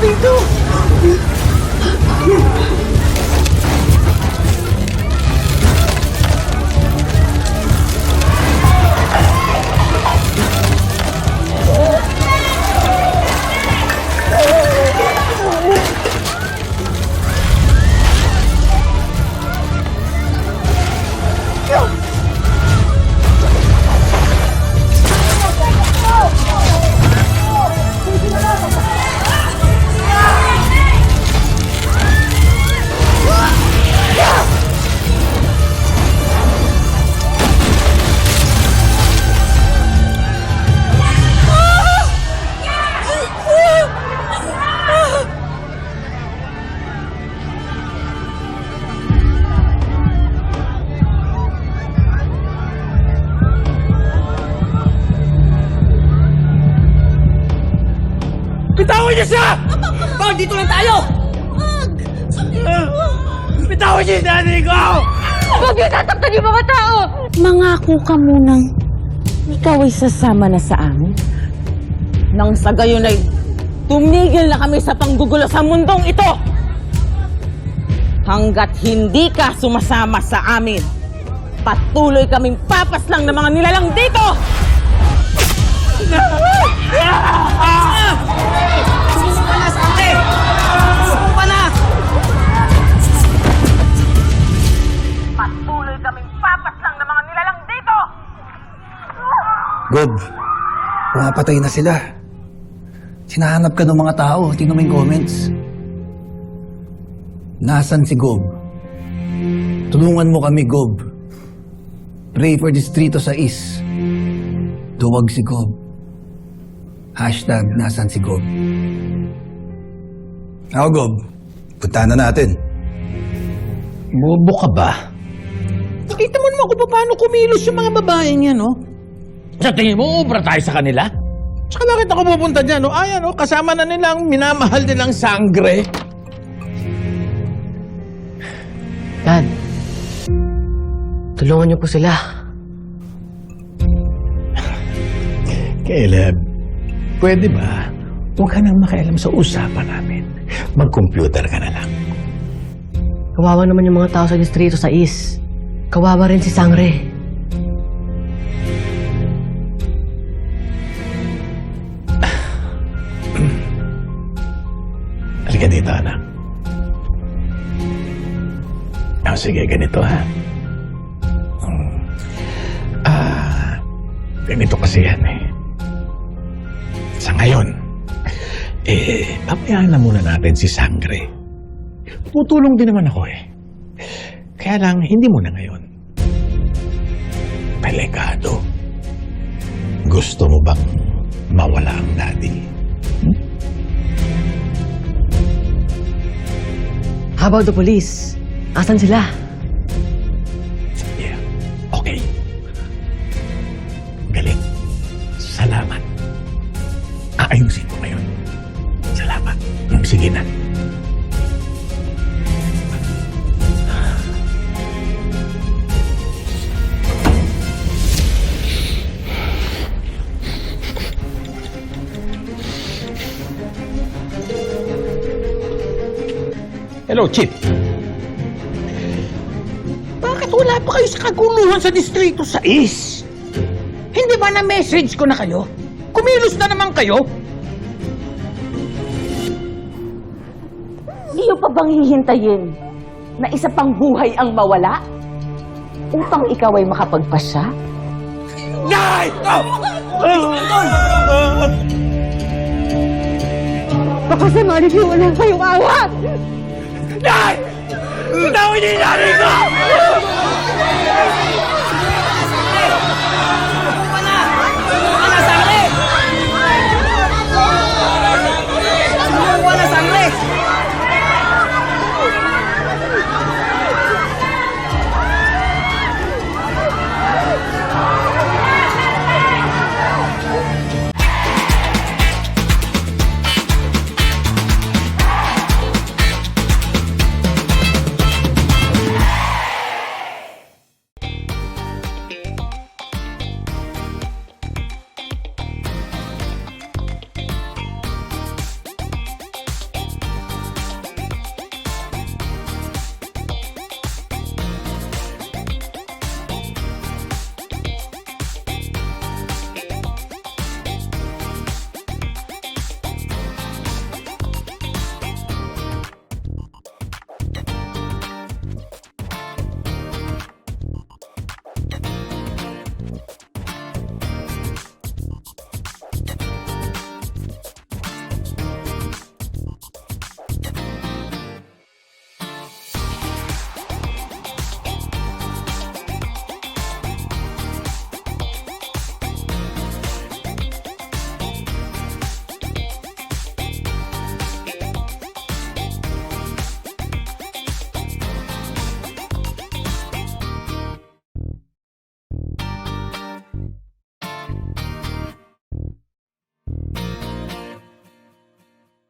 dito! Niyo siya! Paul, dito lang tayo! Bitawan niyo yung nanay ko! Huwag niyo tataktan yung mga tao! Mangako ka munang ikaw ay sasama na sa amin. Nang sa gayon ay tumigil na kami sa panggugulo sa mundong ito. Hanggat hindi ka sumasama sa amin, patuloy kaming papaslang ng mga nilalang dito! Sumuko Gob, pumapatay na sila. Sinahanap ka ng mga tao. Tingnan mo yung comments. Nasaan si Gob? Tulungan mo kami, Gob. Pray for Distrito sa Is. Duwag si Gob. Hashtag nasan si Gob. Ako, Gob. Punta na natin. Bobo ka ba? Nakita mo naman kung paano kumilos yung mga babae niya, no? Sa tingin mo, ubra tayo sa kanila? Tsaka nakita ko pupunta dyan, no? Ayan, no? Kasama na nilang minamahal nilang sangre. Dad, tulungan niyo po sila. Caleb, pwede ba? Huwag ka nang makialam sa usapan namin. Mag-computer ka na lang. Kawawa naman yung mga tao sa distrito sa East. Kawawa rin si Sangre. Halika dito. Ah, sige, ganito ha. Hmm. Ah, ganito kasi yan eh. Sa ngayon, eh, pabayaan na muna natin si Sangre. Tutulong din naman ako eh. Kaya lang, hindi muna ngayon. Pelegado. Gusto mo bang mawala ang daddy? How about the police? Asan sila? Yeah. Okay. Galing. Salamat. Aayusin ko ngayon. Salamat. Sige na. Hello, Chip. Bakit wala pa kayo sa kaguluhan sa distrito sa East? Hindi ba na-message ko na kayo? Kumilos na naman kayo? Iyo pa bang hihintayin na isa pang buhay ang mawala? Upang ikaw ay makapagpasya? Nay! Baka sa mga wala kayong awa! Nay! Bitawan niyo yung nanay ko!